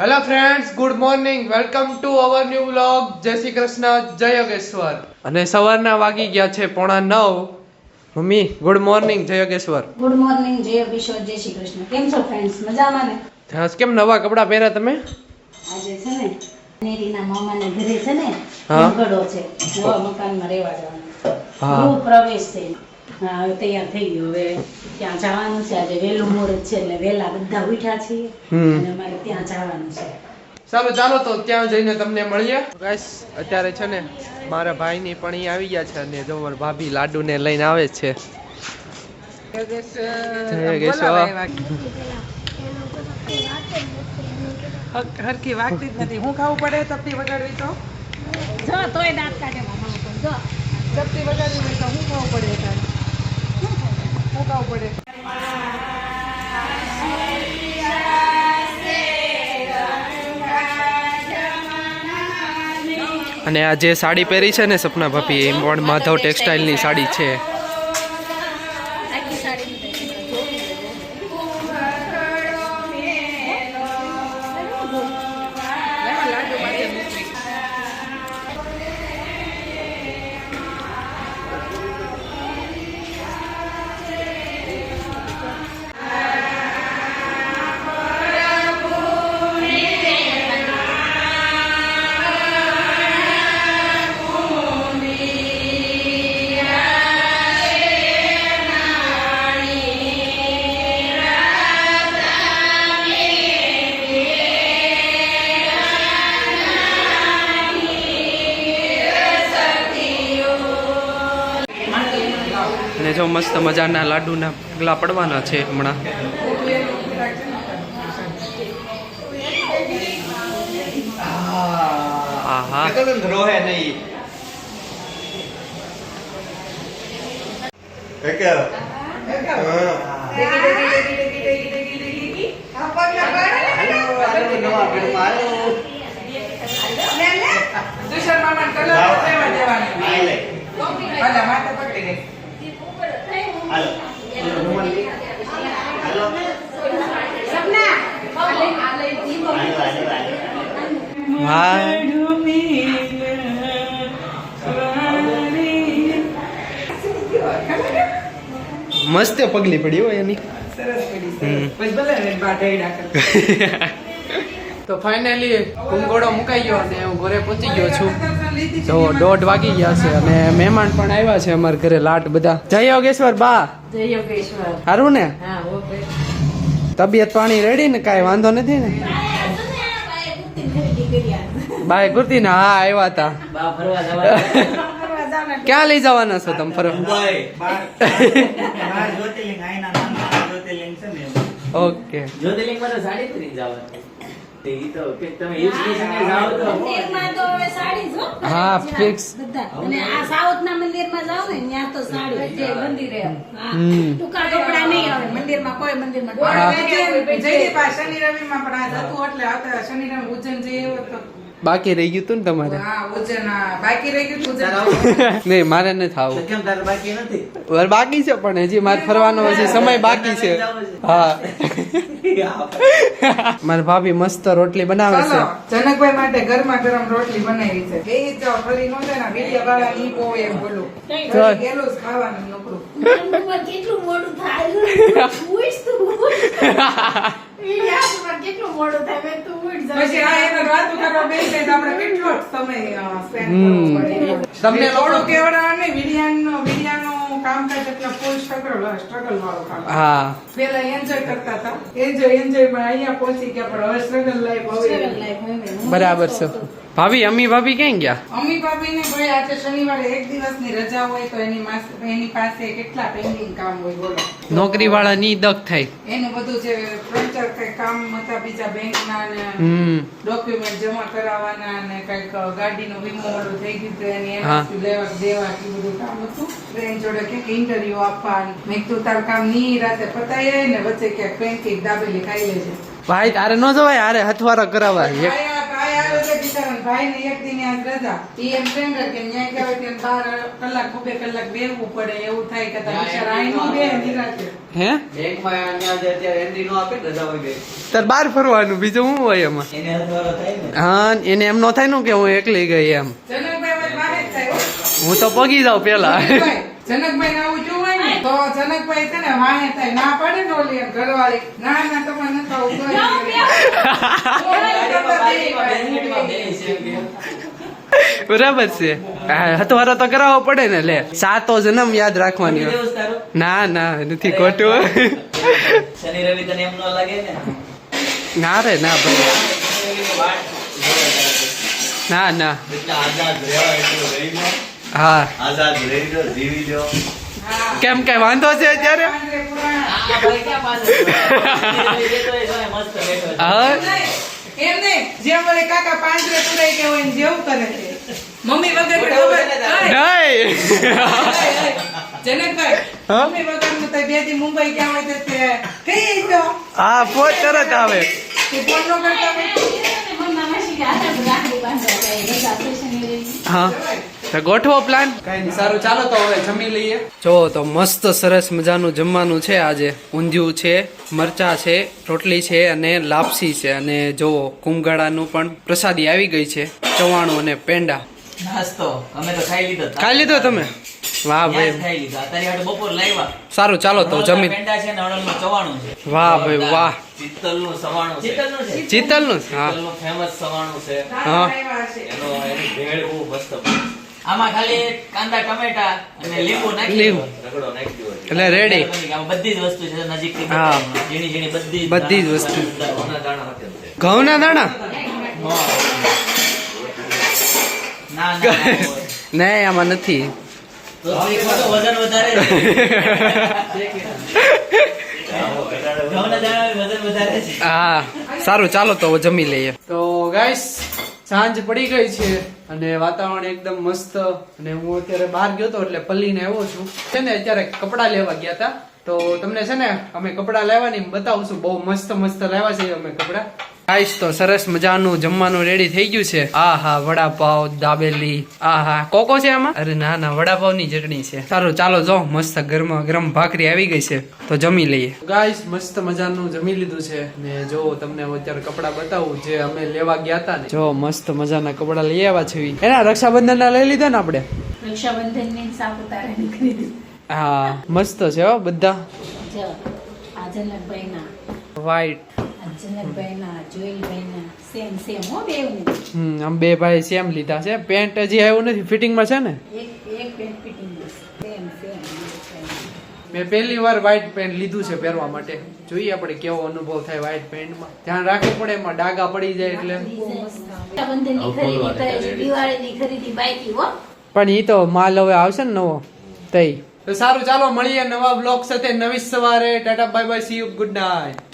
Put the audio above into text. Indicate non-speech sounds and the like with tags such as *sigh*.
Hello friends good morning welcome to our new vlog Jai Shri Krishna જય યોગેશ્વર અને સવારના વાગી ગયા છે પોણા નવ. મમ્મી ગુડ મોર્નિંગ જય યોગેશ્વર ગુડ મોર્નિંગ જય યોગેશ્વર જય શ્રી કૃષ્ણ કેમ છો ફ્રેન્ડ્સ મજામાં ને? આજ કેમ નવા કપડાં પહેર્યા તમે? આજે છે ને નેરીના મામાને ઘરે છે ને હા. મંગળો છે. નવા મકાનમાં રહેવા જવાનું. હા. ગૃહ પ્રવેશ છે હા હવે તૈયાર થઈ ગયું. હવે ત્યાં જવાનું છે. આજે વહેલું મુહૂર્ત છે એટલે વહેલા બધા ઉઠ્યા છીએ અને અમારે ત્યાં જવાનું છે. ચાલો ચાલો તો ત્યાં જઈને તમને મળીએ. ગાઈસ અત્યારે છે ને મારા ભાઈની પણ અહીં આવી ગયા છે અને જો મારા ભાભી લાડુને લઈને આવે છે. હરખી વાગતી જ નથી. હું ખાવું પડે? તપતી વગાડવી તો? જો તોય દાંત કાઢે મામા પણ જો. ચપટી વગાડવી તો હું ખાવું પડે? તારે પડે. અને આ જે સાડી પહેરી છે ને સપના ભાભી, એ માધવ ટેક્સટાઇલની સાડી છે. અને જો મસ્ત મજાના લાડુના પગલા પડવાના છે હમણાં. આહા. ડેગી ડેગી ડેગી ડેગી ડેગી ડેગી ડેગી ડેગી આ પગલા પાડે લે લે દુશર મામાને કલર લેવા દેવાની હાલા માથે પકડી ગઈ વાહ મસ્ત પગલી પડી હોય એની. *laughs* તો ફાઇનલી કુંગોળો મુકાઈ ગયો અને હું ઘરે પહોંચી ગયો છું. તો દોઢ વાગી ગયા છે અને મહેમાન પણ આવ્યા છે અમારા ઘરે લાટ બધા. જય યોગેશ્વર બા. જય યોગેશ્વર. સારું ને? તબિયત પાણી રેડી ને કાંઈ વાંધો નથી ને? બાય કુર્તી ને હા આવ્યા હતા. *laughs* ક્યાં લઈ જવાના છો તમે ફરવા? ઓકે. સાઉથ ના મંદિર. માં ને ત્યાં શનિ રવિ માં પણ આ જતું એટલે શનિ રવિ ઉજ્જૈન જઈએ તો બાકી રહી ગયું તું ને તમારે? નહીં મારે કેમ તારે બાકી બાકી છે પણ હજી મારે ફરવાનો હજી સમય બાકી છે. હા. મારી ભાભી મસ્ત રોટલી બનાવે છે. જનકભાઈ માટે ગરમા ગરમ રોટલી બનાવી છે. બે જ ફરી નો જાય ને વિડિયા વાળા ની બહુ એમ બોલું. ચાલ. ફરી ગયેલું જ ખાવાનું નકરું. કેટલું મોડું થાય ઉઈશ તું કેટલું મોડું થાય મેં તું ઉઈશ પછી આ એનો વાતો કરવા બેસી તો આપણે કેટલો સમય અ, કરવો તમને થોડું કેવડાવવાનું નહીં, વિડિયાનો- વિડિયાનું કામકાજ એટલે વાળું કામ. હા પેલા એન્જોય કરતા હતા. એન્જોય એન્જોયમાં અહીંયા પહોંચી ગયા પણ હવે સ્ટ્રગલ લાઈફ હવે. બરાબર છે ભાભી અમ્મી ભાભી ક્યાં ગયા? અમ્મી ભાભીને ભાઈ આજે શનિવારે એક દિવસની રજા હોય તો એની એની પાસે કેટલા પેન્ડિંગ કામ હોય બોલો. નોકરી વાળા ની દક થાય. એનું બધું જે ફર્નિચર કઈ કામ હતા બીજા બેંકના ને ડોક્યુમેન્ટ જમા કરાવવાના ને કંઈક ગાડીનું વીમો ઓલું થઈ ગયું હતું એની હા. લેવા દેવા કે બધું કામ હતું. એની જોડે કે ઇન્ટરવ્યુ આપવા ને મેં તો તારું કામની રાતે પતાય ને વચ્ચે ક્યાંક પેન્ટિંગ દાબેલી ખાઈ લેજે. ભાઈ તારે ન જવાય હારે હથવારો કરાવવા. બિચારાને ભાઈ ને એક દિન આજ રજા. ઈ એમ કેમ કે ન્યાય કહેવાય કે ત્યારે બાર કલાક બે કલાક બેહવું પડે એવું થાય કે તાર બિચારા આઈ નો બે નિરાતે. હે? બેંકમાં અહીંયા જે અત્યારે એન્ટ્રી નો આપે રજા હોય ગઈ તાર બહાર ફરવાનું બીજું શું હોય એમાં? એને હથવારો થાય ને. હા એને એમ નો થાય ને કે હું એકલી ગઈ એમ. જનકભાઈ બહાર જ થાય હું. તો પગી જાઉં પેલા. જનકભાઈ ને આવું ને તો જનકભાઈ છે ને વાહે થાય. ના પડે ને ઓલી એમ ઘરવાળી. ના ના તમારે નથી તો જાઓ, પાર્ટીમાં બેસમેન્ટમાં બેસી છે કે બરાબર છે. હા, હથવારો તો કરાવવો પડે ને લે. સાતો જન્મ યાદ રાખવાની? ના ના નથી ખોટું. શનિ રવિ તને એમ ન લાગે ને? ના રે ના ભાઈ. ના ના. આઝાદ હા. આઝાદ રહી જીવી જો હા કેમ કે વાંધો છે અત્યારે. હા એમ નહીં, એમ નહીં. કાકા પાંજરે પુરાઈ ગયા હોય ને જેવું કરે મમ્મી વગર મોટા ખબર- હોય ને તારે. નહીં જનકભાઈ હા? મમ્મી વગરનું તો મુંબઈ ગયા હોય તો તે કઈ તો હા પોત તરત આવે તે છે ગોઠવો પ્લાન કઈ નહીં સારું ચાલો તો હવે જમી લઈએ. જો તો મસ્ત સરસ મજાનું જમવાનું છે આજે. ઊંધિયું છે મરચા છે રોટલી છે અને લાપસી છે. અને જો કુંભગાળાનું પણ પ્રસાદી આવી ગઈ છે ચવાણું અને પેંડા. નાસ્તો. અમે તો ખાઈ લીધો. ખાઈ લીધો તમે? વાહ ભાઈ. ખાઈ લીધો. અત્યારે હાટુ બપોર લાવ્યા સારું ચાલો તો જમી. પેંડા છે ને અણલનું ચવાણું છે. વાહ ભાઈ વાહ. ચિત્તલનું સવાણું છે. ચિકનનું છે? ચિતલનું હા. ચિત્તલનું ફેમસ સવાણું છે. હા. એનો એની ભેળ બહુ મસ્ત. આમાં ખાલી કાંદા ટમેટા અને લીંબુ નાખી લીંબુ. રગડો નાખી દો એટલે. રેડી બધી જ વસ્તુ છે નજીકથી હા. ઝીણી ઝીણી બધી જ બધી જ વસ્તુ. ઘઉંના દાણા *laughs* ના આમાં નથી. વજન વધારે *laughs* હા સારું ચાલો તો જમી લઈએ. તો ગાઈસ સાંજ પડી ગઈ છે. અને વાતાવરણ એકદમ મસ્ત. અને હું અત્યારે બહાર ગયો હતો એટલે પલ્લીને આવ્યો છું. છે ને, અત્યારે કપડાં લેવા ગયા હતા. તો તમને છે ને, અમે કપડાં લેવાની બતાવશું બહુ મસ્ત મસ્ત લાવ્યા છે અમે કપડાં. ગાઈસ તો સરસ મજાનું જમવાનું રેડી થઈ ગયું છે. આ હા વડાપાવ દાબેલી. આ હા કોકો છે આમાં? અરે ના ના વડાપાવની ચટણી છે. સારું ચાલો જો મસ્ત ગરમા ગરમ ભાખરી આવી ગઈ છે તો જમી લઈએ. ગાઈસ મસ્ત મજાનું જમી લીધું છે. ને જો તમને અત્યારે કપડા બતાવું જે અમે લેવા ગયા હતા ને. જો મસ્ત મજાના કપડા લઈ આવ્યા છે એના રક્ષાબંધન ના લઈ લીધા ને આપણે? રક્ષાબંધનની સાપુતારાની ખરીદી હા મસ્ત છે હો બધા. જો આ જનકભાઈના વ્હાઈટ આ જનકભાઈના જોઈલભાઈના સેમ સેમ હો બેઉ હમ આમ બે ભાઈ સેમ લીધા છે. પેન્ટ હજી આવ્યું નથી. ફિટિંગમાં છે ને? એક એક પેન્ટ ફિટિંગ સેમ સેમ મેં પહેલી વાર વ્હાઇટ પેન્ટ લીધું છે પહેરવા માટે. જોઈએ આપણે કેવો અનુભવ થાય વ્હાઇટ પેન્ટમાં. ધ્યાન રાખવું પડે એમાં ડાઘા પડી જાય એટલે. દિવાળીની ખરીદી બાકી હો. પણ એ તો માલ હવે આવશે ને નવો? તઈ. તો સારું ચાલો મળીએ નવા બ્લોગ સાથે નવી સવારે. Tata bye bye see you good night